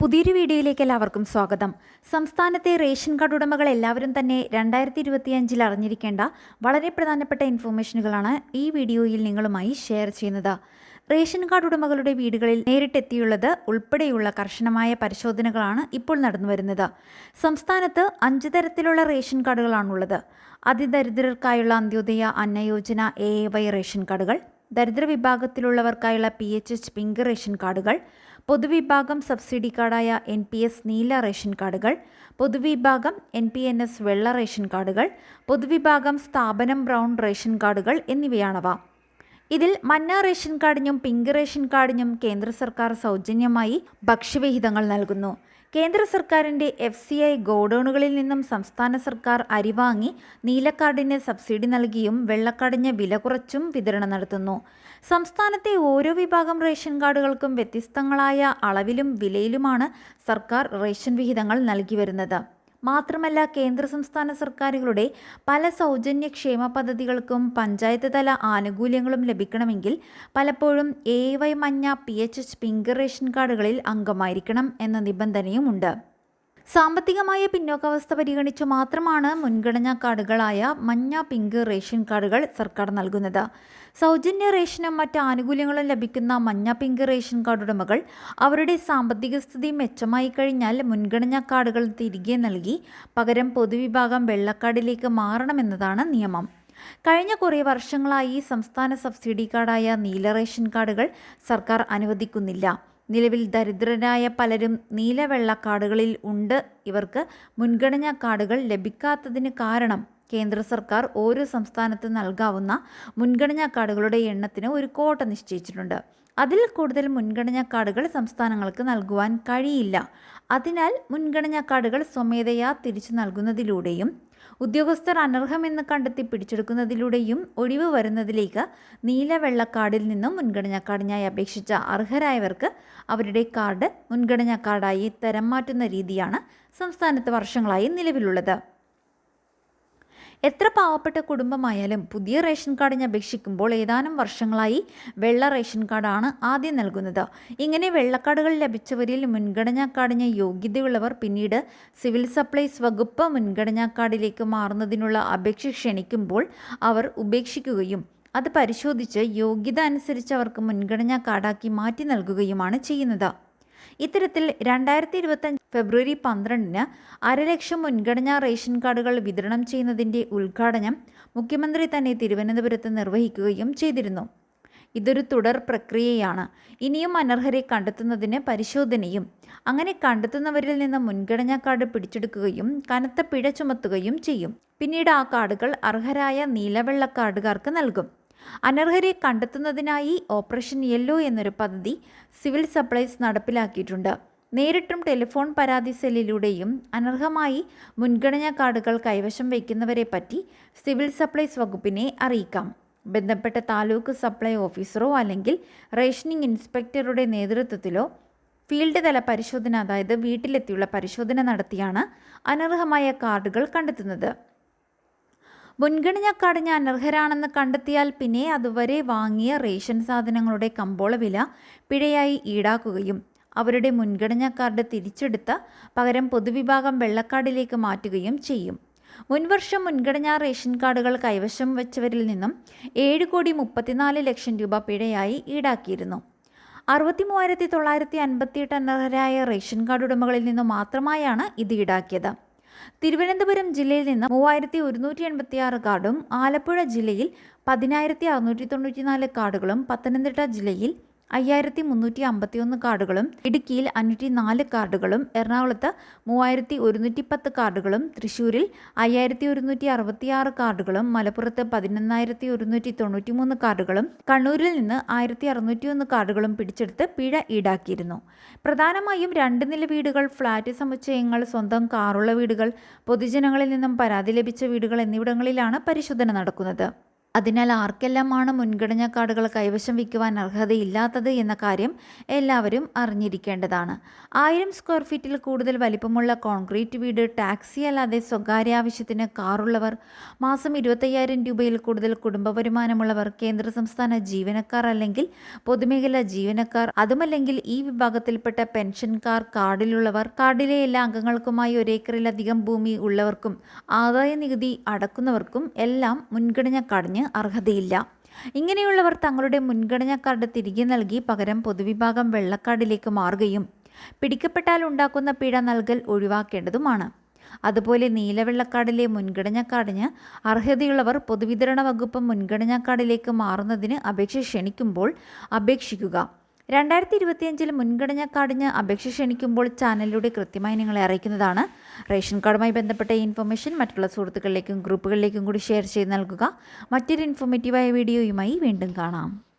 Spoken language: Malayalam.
പുതിയൊരു വീഡിയോയിലേക്ക് എല്ലാവർക്കും സ്വാഗതം. സംസ്ഥാനത്തെ റേഷൻ കാർഡ് ഉടമകൾ എല്ലാവരും തന്നെ രണ്ടായിരത്തി ഇരുപത്തിയഞ്ചിൽ അറിഞ്ഞിരിക്കേണ്ട വളരെ പ്രധാനപ്പെട്ട ഇൻഫോർമേഷനുകളാണ് ഈ വീഡിയോയിൽ നിങ്ങളുമായി ഷെയർ ചെയ്യുന്നത്. റേഷൻ കാർഡ് ഉടമകളുടെ വീടുകളിൽ നേരിട്ടെത്തിയുള്ളത് ഉൾപ്പെടെയുള്ള കർശനമായ പരിശോധനകളാണ് ഇപ്പോൾ നടന്നുവരുന്നത് സംസ്ഥാനത്ത് അഞ്ച് തരത്തിലുള്ള റേഷൻ കാർഡുകളാണുള്ളത്. അതിദരിദ്രർക്കായുള്ള Antyodaya Anna Yojana A Y ration കാർഡുകൾ ദരിദ്ര വിഭാഗത്തിലുള്ളവർക്കായുള്ള P H H pink ration കാർഡുകൾ പൊതുവിഭാഗം സബ്സിഡി കാർഡായ എൻ പി എസ് നീല റേഷൻ കാർഡുകൾ പൊതുവിഭാഗം എൻ പി എൻ എസ് വെള്ള റേഷൻ കാർഡുകൾ പൊതുവിഭാഗം സ്ഥാപനം ബ്രൗൺ റേഷൻ കാർഡുകൾ എന്നിവയാണവ. ഇതിൽ മഞ്ഞ റേഷൻ കാർഡിനും പിങ്ക് റേഷൻ കാർഡിനും കേന്ദ്ര സർക്കാർ സൗജന്യമായി ഭക്ഷ്യവിഹിതങ്ങൾ നൽകുന്നു. കേന്ദ്ര സർക്കാരിന്റെ എഫ് സി ഐ ഗോഡൌണുകളിൽ നിന്നും സംസ്ഥാന സർക്കാർ അരിവാങ്ങി വാങ്ങി നീലക്കാർഡിന് സബ്സിഡി നൽകിയും വെള്ളക്കാടിന് വില കുറച്ചും വിതരണം നടത്തുന്നു. സംസ്ഥാനത്തെ ഓരോ വിഭാഗം റേഷൻ കാർഡുകൾക്കും വ്യത്യസ്തങ്ങളായ അളവിലും വിലയിലുമാണ് സർക്കാർ റേഷൻ വിഹിതങ്ങൾ നൽകി വരുന്നത്. മാത്രമല്ല കേന്ദ്ര സംസ്ഥാന സർക്കാരുകളുടെ പല സൗജന്യ ക്ഷേമ പദ്ധതികൾക്കും പഞ്ചായത്ത് തല ആനുകൂല്യങ്ങളും ലഭിക്കണമെങ്കിൽ പലപ്പോഴും എ വൈ മഞ്ഞ P H H pink ration കാർഡുകളിൽ അംഗമായിരിക്കണം എന്ന നിബന്ധനയുമുണ്ട്. സാമ്പത്തികമായ പിന്നോക്കാവസ്ഥ പരിഗണിച്ചു മാത്രമാണ് മുൻഗണനാ കാർഡുകളായ മഞ്ഞ പിങ്ക് റേഷൻ കാർഡുകൾ സർക്കാർ നൽകുന്നത്. സൗജന്യ റേഷനും മറ്റ് ആനുകൂല്യങ്ങളും ലഭിക്കുന്ന മഞ്ഞ പിങ്ക് റേഷൻ കാർഡ് ഉടമകൾ അവരുടെ സാമ്പത്തിക സ്ഥിതി മെച്ചമായി കഴിഞ്ഞാൽ മുൻഗണനാ കാർഡുകൾ തിരികെ നൽകി പകരം പൊതുവിഭാഗം വെള്ളക്കാർഡിലേക്ക് മാറണമെന്നതാണ് നിയമം. കഴിഞ്ഞ കുറേ വർഷങ്ങളായി സംസ്ഥാന സബ്സിഡി കാർഡായ നീല റേഷൻ കാർഡുകൾ സർക്കാർ അനുവദിക്കുന്നില്ല. നിലവിൽ ദരിദ്രരായ പലരും നീലവെള്ള കാർഡുകളിൽ ഉണ്ട്. ഇവർക്ക് മുൻഗണനാ കാർഡുകൾ ലഭിക്കാത്തതിന് കാരണം കേന്ദ്ര സർക്കാർ ഓരോ സംസ്ഥാനത്ത് നൽകാവുന്ന മുൻഗണനാ കാർഡുകളുടെ എണ്ണത്തിന് ഒരു കോട്ട നിശ്ചയിച്ചിട്ടുണ്ട്. അതിൽ കൂടുതൽ മുൻഗണനാ കാർഡുകൾ സംസ്ഥാനങ്ങൾക്ക് നൽകുവാൻ കഴിയില്ല. അതിനാൽ മുൻഗണനാ കാർഡുകൾ സ്വമേധയാ തിരിച്ചു നൽകുന്നതിലൂടെയും ഉദ്യോഗസ്ഥർ അനർഹമെന്ന് കണ്ടെത്തി പിടിച്ചെടുക്കുന്നതിലൂടെയും ഒഴിവ് വരുന്നതിലേക്ക് നീല കാർഡിൽ നിന്നും മുൻഗണനാ കാർഡിനായി അപേക്ഷിച്ച അർഹരായവർക്ക് അവരുടെ കാർഡ് മുൻഗണനാ കാർഡായി തരം മാറ്റുന്ന രീതിയാണ് സംസ്ഥാനത്ത് വർഷങ്ങളായി നിലവിലുള്ളത്. എത്ര പാവപ്പെട്ട കുടുംബമായാലും പുതിയ റേഷൻ കാർഡിന് അപേക്ഷിക്കുമ്പോൾ ഏതാനും വർഷങ്ങളായി വെള്ള റേഷൻ കാർഡാണ് ആദ്യം നൽകുന്നത്. ഇങ്ങനെ വെള്ളക്കാർഡുകൾ ലഭിച്ചവരിൽ മുൻഗണനാ കാർഡിന് യോഗ്യതയുള്ളവർ പിന്നീട് സിവിൽ സപ്ലൈസ് വകുപ്പ് മുൻഗണനാ കാർഡിലേക്ക് മാറുന്നതിനുള്ള അപേക്ഷ ക്ഷണിക്കുമ്പോൾ അവർ ഉപേക്ഷിക്കുകയും അത് പരിശോധിച്ച് യോഗ്യത അനുസരിച്ച് അവർക്ക് മുൻഗണനാ കാർഡാക്കി മാറ്റി നൽകുകയുമാണ് ചെയ്യുന്നത്. ഇത്തരത്തിൽ രണ്ടായിരത്തി ഇരുപത്തഞ്ച് ഫെബ്രുവരി പന്ത്രണ്ടിന് അരലക്ഷം മുൻഗണനാ റേഷൻ കാർഡുകൾ വിതരണം ചെയ്യുന്നതിന്റെ ഉദ്ഘാടനം മുഖ്യമന്ത്രി തന്നെ തിരുവനന്തപുരത്ത് നിർവഹിക്കുകയും ചെയ്തിരുന്നു. ഇതൊരു തുടർ പ്രക്രിയയാണ്. ഇനിയും അനർഹരെ കണ്ടെത്തുന്നതിന് പരിശോധനയും അങ്ങനെ കണ്ടെത്തുന്നവരിൽ നിന്ന് മുൻഗണനാ കാർഡ് പിടിച്ചെടുക്കുകയും കനത്ത പിഴ ചുമത്തുകയും ചെയ്യും. പിന്നീട് ആ കാർഡുകൾ അർഹരായ നീലവെള്ള കാർഡുകാർക്ക് നൽകും. അനർഹരെ കണ്ടെത്തുന്നതിനായി ഓപ്പറേഷൻ യെല്ലോ എന്നൊരു പദ്ധതി സിവിൽ സപ്ലൈസ് നടപ്പിലാക്കിയിട്ടുണ്ട്. നേരിട്ടും ടെലിഫോൺ പരാതി സെല്ലിലൂടെയും അനർഹമായി മുൻഗണനാ കാർഡുകൾ കൈവശം വയ്ക്കുന്നവരെ പറ്റി സിവിൽ സപ്ലൈസ് വകുപ്പിനെ അറിയിക്കാം. ബന്ധപ്പെട്ട താലൂക്ക് സപ്ലൈ ഓഫീസറോ അല്ലെങ്കിൽ റേഷനിംഗ് ഇൻസ്പെക്ടറുടെ നേതൃത്വത്തിലോ ഫീൽഡ് തല പരിശോധന അതായത് വീട്ടിലെത്തിയുള്ള പരിശോധന നടത്തിയാണ് അനർഹമായ കാർഡുകൾ കണ്ടെത്തുന്നത്. മുൻഗണനാ കാർഡിന് അനർഹരാണെന്ന് കണ്ടെത്തിയാൽ പിന്നെ അതുവരെ വാങ്ങിയ റേഷൻ സാധനങ്ങളുടെ കമ്പോള വില പിഴയായി ഈടാക്കുകയും അവരുടെ മുൻഗണനാ കാർഡ് തിരിച്ചെടുത്ത് പകരം പൊതുവിഭാഗം വെള്ളക്കാർഡിലേക്ക് മാറ്റുകയും ചെയ്യും. മുൻവർഷം മുൻഗണനാ റേഷൻ കാർഡുകൾ കൈവശം വെച്ചവരിൽ നിന്നും ഏഴ് കോടി മുപ്പത്തിനാല് ലക്ഷം രൂപ പിഴയായി ഈടാക്കിയിരുന്നു. അറുപത്തി മൂവായിരത്തി തൊള്ളായിരത്തി അൻപത്തിയെട്ട് അനർഹരായ റേഷൻ കാർഡ് ഉടമകളിൽ നിന്നും മാത്രമായാണ് ഇത് ഈടാക്കിയത്. തിരുവനന്തപുരം ജില്ലയിൽ നിന്ന് മൂവായിരത്തി ഒരുന്നൂറ്റി എൺപത്തി ആറ് കാർഡും ആലപ്പുഴ ജില്ലയിൽ പതിനായിരത്തി അറുന്നൂറ്റി തൊണ്ണൂറ്റി നാല് കാർഡുകളും പത്തനംതിട്ട ജില്ലയിൽ അയ്യായിരത്തി മുന്നൂറ്റി അമ്പത്തി ഒന്ന് കാർഡുകളും ഇടുക്കിയിൽ അഞ്ഞൂറ്റി നാല് കാർഡുകളും എറണാകുളത്ത് മൂവായിരത്തി ഒരുന്നൂറ്റി പത്ത് കാർഡുകളും തൃശ്ശൂരിൽ അയ്യായിരത്തി ഒരുന്നൂറ്റി അറുപത്തിയാറ് കാർഡുകളും മലപ്പുറത്ത് പതിനൊന്നായിരത്തി ഒരുന്നൂറ്റി തൊണ്ണൂറ്റി മൂന്ന് കാർഡുകളും കണ്ണൂരിൽ നിന്ന് ആയിരത്തി അറുന്നൂറ്റി ഒന്ന് കാർഡുകളും പിടിച്ചെടുത്ത് പിഴ ഈടാക്കിയിരുന്നു. പ്രധാനമായും രണ്ട് നില വീടുകൾ ഫ്ളാറ്റ് സമുച്ചയങ്ങൾ സ്വന്തം കാറുള്ള വീടുകൾ പൊതുജനങ്ങളിൽ നിന്നും പരാതി ലഭിച്ച വീടുകൾ എന്നിവിടങ്ങളിലാണ് പരിശോധന നടക്കുന്നത്. അതിനാൽ ആർക്കെല്ലാമാണ് മുൻഗണനാ കാർഡുകൾ കൈവശം വയ്ക്കുവാൻ അർഹതയില്ലാത്തത് എന്ന കാര്യം എല്ലാവരും അറിഞ്ഞിരിക്കേണ്ടതാണ്. ആയിരം സ്ക്വയർ ഫീറ്റിൽ കൂടുതൽ വലിപ്പമുള്ള കോൺക്രീറ്റ് വീട് ടാക്സി അല്ലാതെ സ്വകാര്യ ആവശ്യത്തിന് കാറുള്ളവർ മാസം ഇരുപത്തയ്യായിരം രൂപയിൽ കൂടുതൽ കുടുംബ വരുമാനമുള്ളവർ കേന്ദ്ര സംസ്ഥാന ജീവനക്കാർ അല്ലെങ്കിൽ പൊതുമേഖലാ ജീവനക്കാർ അതുമല്ലെങ്കിൽ ഈ വിഭാഗത്തിൽപ്പെട്ട പെൻഷൻകാർ കാർഡിലുള്ളവർ കാർഡിലെ എല്ലാ അംഗങ്ങൾക്കുമായി ഒരേക്കറിലധികം ഭൂമി ഉള്ളവർക്കും ആദായ നികുതി അടക്കുന്നവർക്കും എല്ലാം മുൻഗണന കാർഡിന് അർഹതയില്ല. ഇങ്ങനെയുള്ളവർ തങ്ങളുടെ മുൻഗണനാ കാർഡ് തിരികെ നൽകി പകരം പൊതുവിഭാഗം വെള്ളക്കാർഡിലേക്ക് മാറുകയും പിടിക്കപ്പെട്ടാൽ ഉണ്ടാക്കുന്ന പിഴ നൽകൽ ഒഴിവാക്കേണ്ടതുമാണ്. അതുപോലെ നീലവെള്ളക്കാർഡിലെ മുൻഗണനാ കാർഡിന് അർഹതയുള്ളവർ പൊതുവിതരണ വകുപ്പ് മുൻഗണനാ കാർഡിലേക്ക് മാറുന്നതിന് അപേക്ഷ ക്ഷണിക്കുമ്പോൾ അപേക്ഷിക്കുക. രണ്ടായിരത്തി ഇരുപത്തിയഞ്ചിൽ മുൻഗണന കാർഡിന് അപേക്ഷ ക്ഷണിക്കുമ്പോൾ ചാനലിലൂടെ കൃത്യമായി നിങ്ങളെ അറിയിക്കുന്നതാണ്. റേഷൻ കാർഡുമായി ബന്ധപ്പെട്ട ഈ ഇൻഫർമേഷൻ മറ്റുള്ള സുഹൃത്തുക്കളിലേക്കും ഗ്രൂപ്പുകളിലേക്കും കൂടി ഷെയർ ചെയ്ത് നൽകുക. മറ്റൊരു ഇൻഫോർമേറ്റീവായ വീഡിയോയുമായി വീണ്ടും കാണാം.